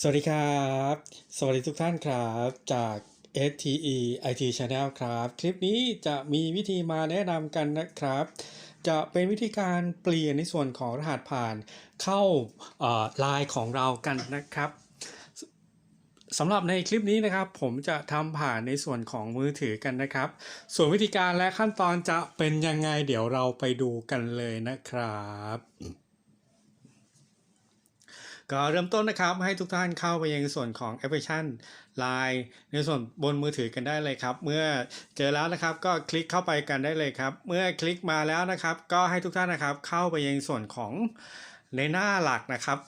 สวัสดีครับ สวัสดีทุกท่านครับจาก STE IT Channel ครับ คลิปนี้จะมีวิธีมาแนะนำกันนะครับ จะเป็นวิธีการเปลี่ยนในส่วนของรหัสผ่านเข้าไลน์ของเรากันนะครับสสำหรับในคลิปนี้นะครับ ผมจะทำผ่านในส่วนของมือถือกันนะครับ ส่วนวิธีการและขั้นตอนจะเป็นยังไงเดี๋ยวเราไปดูกันเลยนะครับ ก็เริ่มต้นนะครับให้ทุกท่านเข้าไปยังส่วนของแอปพลิเคชัน Line ในส่วนบนมือถือกันได้เลยครับ เมื่อเจอแล้วนะครับก็คลิกเข้าไปกันได้เลยครับ เมื่อคลิกมาแล้วนะครับ ก็ให้ทุกท่านนะครับเข้าไปยังส่วนของในหน้าหลักนะครับ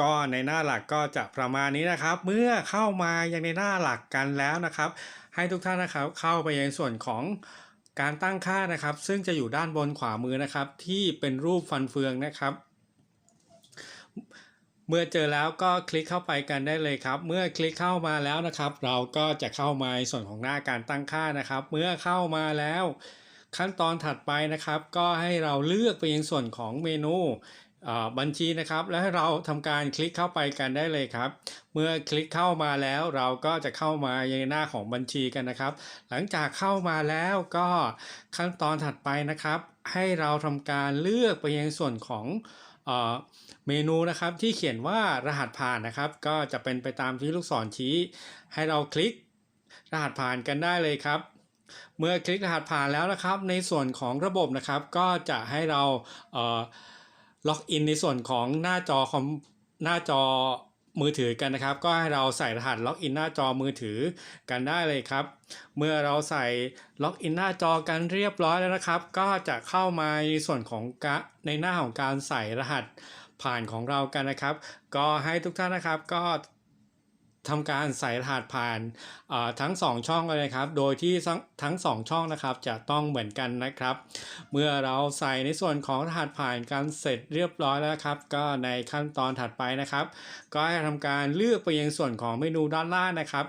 ก็ในหน้าหลักก็จะประมาณนี้นะครับ เมื่อเข้ามายังในหน้าหลักกันแล้วนะครับ ให้ทุกท่านนะครับเข้าไปยังส่วนของการตั้งค่านะครับ ซึ่งจะอยู่ด้านบนขวามือนะครับ ที่เป็นรูปฟันเฟืองนะครับ เมื่อเจอแล้วก็คลิกเข้าไปกันได้เลยครับ เมื่อคลิกเข้ามาแล้วนะครับ เราก็จะเข้ามาในส่วนของหน้าการตั้งค่านะครับ เมื่อเข้ามาแล้ว ขั้นตอนถัดไปนะครับ ก็ให้เราเลือกไปยังส่วนของเมนูบัญชีนะครับ แล้วให้เราทำการคลิกเข้าไปกันได้เลยครับ เมื่อคลิกเข้ามาแล้วเราก็จะเข้ามาในหน้าของบัญชีกันนะครับ หลังจากเข้ามาแล้วก็ขั้นตอนถัดไปนะครับ ให้เราทำการเลือกไปยังส่วนของ เอ่อเมนูนะครับที่เขียนว่ารหัสผ่านนะครับ ก็จะเป็นไปตามที่ลูกศรชี้ ให้เราคลิกรหัสผ่านกันได้เลยครับ เมื่อคลิกรหัสผ่านแล้วนะครับ ในส่วนของระบบนะครับ ก็จะให้เราเออล็อกอินในส่วนของหน้าจอคอมหน้าจอ มือถือกันนะครับ ก็ให้เราใส่รหัสล็อกอินหน้าจอมือถือกันได้เลยครับ เมื่อเราใส่ล็อกอินหน้าจอกันเรียบร้อยแล้วนะครับ ก็จะเข้ามาในส่วนของกะในหน้าของการใส่รหัสผ่านของเรากันนะครับ ก็ให้ทุกท่านนะครับก็ ทำการใส่รหัสผ่านอ่าทั้ง 2 ช่องเลยนะครับ โดยที่ทั้งทั้ง 2 ช่องนะครับจะต้องเหมือนกันนะครับ เมื่อเราใส่ในส่วนของรหัสผ่านกันเสร็จเรียบร้อยแล้วครับ ก็ในขั้นตอนถัดไปนะครับ ก็ให้ทำการเลือกไปยังส่วนของเมนูด้านล่างนะครับ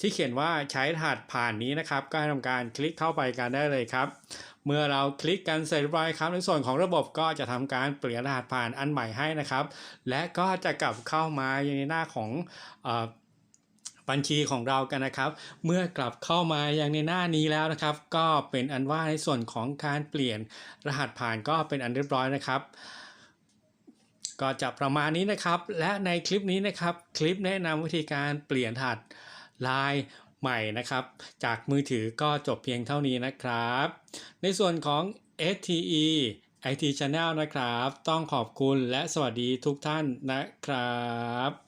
ที่เขียนว่าใช้รหัสผ่านนี้นะครับ ก็ให้ทำการคลิกเข้าไปกันได้เลยครับเมื่อเราคลิกกันเสร็จเรียบร้อยครับ ในส่วนของระบบก็จะทำการเปลี่ยนรหัสผ่านอันใหม่ให้นะครับ และก็จะกลับเข้ามาในหน้าของอ บัญชีของเรากันนะครับ เมื่อกลับเข้ามายังในหน้านี้แล้วนะครับ ก็เป็นอันว่าในส่วนของการเปลี่ยนรหัสผ่านก็เป็นอันเรียบร้อยนะครับ ก็จะประมาณนี้นะครับ และในคลิปนี้นะครับ คลิปแนะนำวิธีการเปลี่ยนรหัสลน์ใหม่นะครับ จากมือถือก็จบเพียงเท่านี้นะครับ ในส่วนของ STE IT Channel นะครับ ต้องขอบคุณและสวัสดีทุกท่านนะครับ